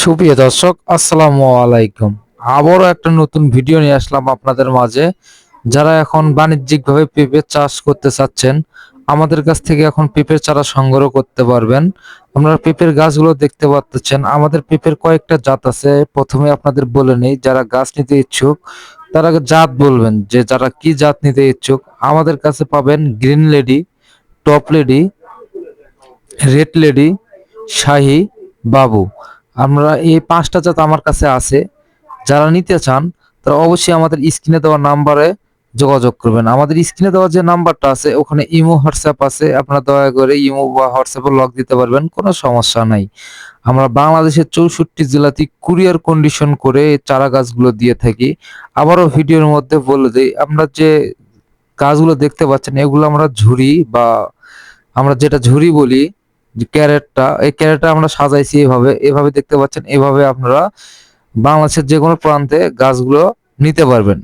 সুপ্রিয় দর্শক, আসসালামু আলাইকুম। আবারও একটা নতুন ভিডিও নিয়ে আসলাম আপনাদের মাঝে। যারা এখন বাণিজ্যিকভাবে পেঁপে চাষ করতে চাচ্ছেন, আমাদের কাছ থেকে এখন পেঁপের চারা সংগ্রহ করতে পারবেন। আপনারা পেঁপের গাছগুলো দেখতে পাচ্ছেন। আমাদের পেঁপের কয়েকটা জাত আছে। প্রথমে আপনাদের বলে নেই, যারা গাছ নিতে ইচ্ছুক, তারা জাত বলবেন যে যারা কি জাত নিতে ইচ্ছুক, আমাদের কাছে পাবেন green lady, top lady, red lady, Shahi, Babu. আমরা এই পাঁচটা জাত আমার কাছে আছে। যারা নিতে চান, তারা অবশ্যই আমাদের স্ক্রিনে দেওয়া নাম্বারে যোগাযোগ করবেন। আমাদের স্ক্রিনে দেওয়া যে নাম্বারটা আছে, ওখানে ইমো, হোয়াটসঅ্যাপ আছে। আপনারা দয়া করে ইমো বা হোয়াটসঅ্যাপে লক দিতে পারবেন, কোনো সমস্যা নাই। আমরা বাংলাদেশের চৌষট্টি জেলাতে কুরিয়ার কন্ডিশন করে চারা গাছগুলো দিয়ে থাকি। আবারও ভিডিওর মধ্যে বলে দিই, আমরা যে গাছগুলো দেখতে পাচ্ছেন, এগুলো আমরা ঝুড়ি বা আমরা যেটা ঝুড়ি বলি যে ক্যারেটটা, এই ক্যারেটটা আমরা সাজাইছি এভাবে। এভাবে দেখতে পাচ্ছেন, এভাবে আপনারা বাংলাদেশের যে কোনো প্রান্তে গাছগুলো নিতে পারবেন।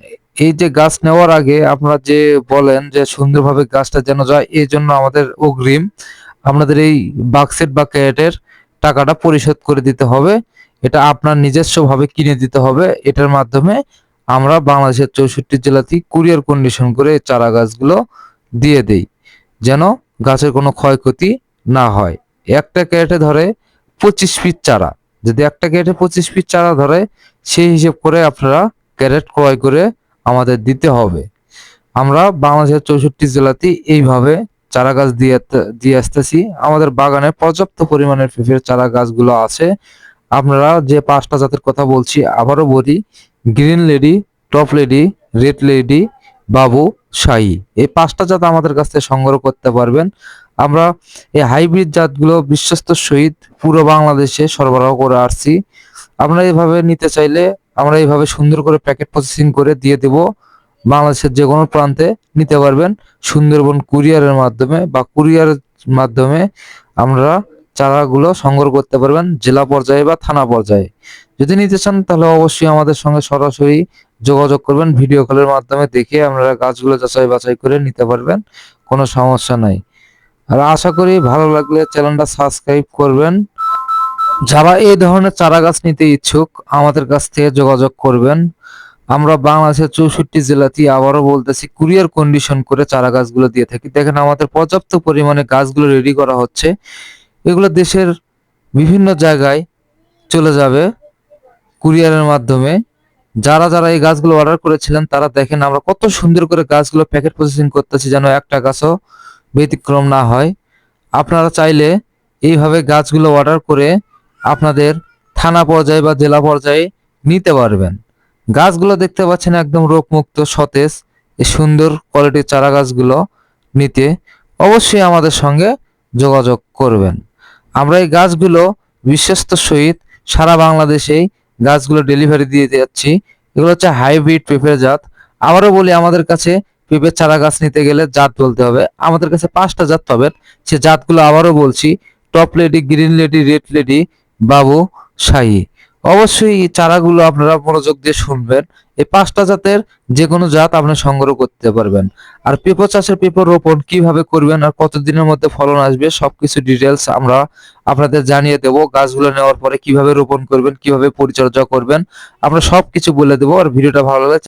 এই যে গাছ নেওয়ার আগে আপনারা যে বলেন যে সুন্দরভাবে গাছটা যেন যায়, এই জন্য আমাদের অগ্রিম আপনাদের এই বাক্সেট বা ক্যারেটের টাকাটা পরিশোধ করে দিতে হবে। এটা আপনার নিজস্বভাবে কিনে দিতে হবে। এটার মাধ্যমে আমরা বাংলাদেশের চৌষট্টি জেলাতে কুরিয়ার কন্ডিশন করে চারা গাছগুলো দিয়ে দেই, যেন গাছের কোনো ক্ষয়ক্ষতি না হয়। একটা ক্যারেটে ধরে পঁচিশ ফিট চারা। যদি একটা ক্যারেটে পঁচিশ ফিট চারা ধরে, সেই হিসেব করে আপনারা ক্যারেট ক্রয় করে আমাদের দিতে হবে। আমরা বাংলাদেশের চৌষট্টি জেলাতে এইভাবে চারা গাছ দিয়ে দিয়ে আসতেছি। আমাদের বাগানে পর্যাপ্ত পরিমাণের পেঁপের চারা গাছগুলো আছে। আপনারা যে পাঁচটা জাতের কথা বলছি, আবারও বলি, green lady, top lady, red lady, Babu, Shahi. এই পাঁচটা জাত আমাদের কাছ থেকে সংগ্রহ করতে পারবেন। আমরা এই হাইব্রিড জাতগুলো বিশ্বস্ত সহিত পুরো বাংলাদেশে সরবরাহ করে আসছি। আপনারা এইভাবে নিতে চাইলে আমরা এইভাবে সুন্দর করে প্যাকেট প্রসেসিং করে দিয়ে দেব। বাংলাদেশের যে কোনো প্রান্তে নিতে পারবেন। সুন্দরবন কুরিয়ারের মাধ্যমে বা কুরিয়ারের মাধ্যমে আমরা চারাগুলো সংগ্রহ করতে পারবেন জেলা পর্যায়ে বা থানা পর্যায়ে। যদি নিতে চান তাহলে অবশ্যই আমাদের সঙ্গে সরাসরি যোগাযোগ করবেন। ভিডিও কলের মাধ্যমে দেখে আপনারা গাছগুলো যাচাই বাছাই করে নিতে পারবেন। কোনো সমস্যা নাই। আর আশা করি ভালো লাগলে চ্যানেলটা সাবস্ক্রাইব করবেন। যারা এই ধরনের চারা গাছ নিতে ইচ্ছুক, আমাদের কাছ থেকে যোগাযোগ করবেন। আমরা বাংলাদেশের চৌষট্টি জেলাতে আবারও বলতেছি, কুরিয়ার কন্ডিশন করে চারা গাছগুলো দিয়ে থাকি। দেখেন, আমাদের পর্যাপ্ত পরিমাণে গাছগুলো রেডি করা হচ্ছে। এগুলো দেশের বিভিন্ন জায়গায় চলে যাবে কুরিয়ারের মাধ্যমে। যারা যারা এই গাছগুলো অর্ডার করেছিলেন, তারা দেখেন আমরা কত সুন্দর করে গাছগুলো প্যাকেট প্রসেসিং করতেছি, যেন একটা গাছও ব্যতিক্রম না হয়। আপনারা চাইলে এইভাবে গাছগুলো অর্ডার করে আপনাদের থানা পর্যায়ে বা জেলা পর্যায়ে নিতে পারবেন। গাছগুলো দেখতে পাচ্ছেন একদম রোগমুক্ত, সতেজ, এই সুন্দর কোয়ালিটির চারা গাছগুলো নিতে অবশ্যই আমাদের সঙ্গে যোগাযোগ করবেন। আমরা এই গাছগুলো বিশ্বস্ত সহিত সারা বাংলাদেশেই গাছগুলো ডেলিভারি দিয়ে যাচ্ছি। এগুলো হচ্ছে হাইব্রিড পেঁপের জাত। আবারও বলি, আমাদের কাছে পেঁপের চারা গাছ নিতে গেলে জাত বলতে হবে। আমাদের কাছে পাঁচটা জাত পাবেন। সে জাতগুলো আবারও বলছি top lady green lady red lady Babu, Shahi. অবশ্যই এই চারাগুলো আপনারা মনোযোগ দিয়ে শুনবেন। এই পাঁচটা জাতের যে কোনো জাত আপনি সংগ্রহ করতে পারবেন। আর পেঁপো চাষের পেঁপো রোপণ কীভাবে করবেন আর কতদিনের মধ্যে ফলন আসবে, সবকিছু ডিটেলস আমরা আপনাদের জানিয়ে দেব। গাছগুলো নেওয়ার পরে কীভাবে রোপণ করবেন, কীভাবে পরিচর্যা করবেন, আমরা সবকিছু বলে দেবো। আর ভিডিওটা ভালো লাগলে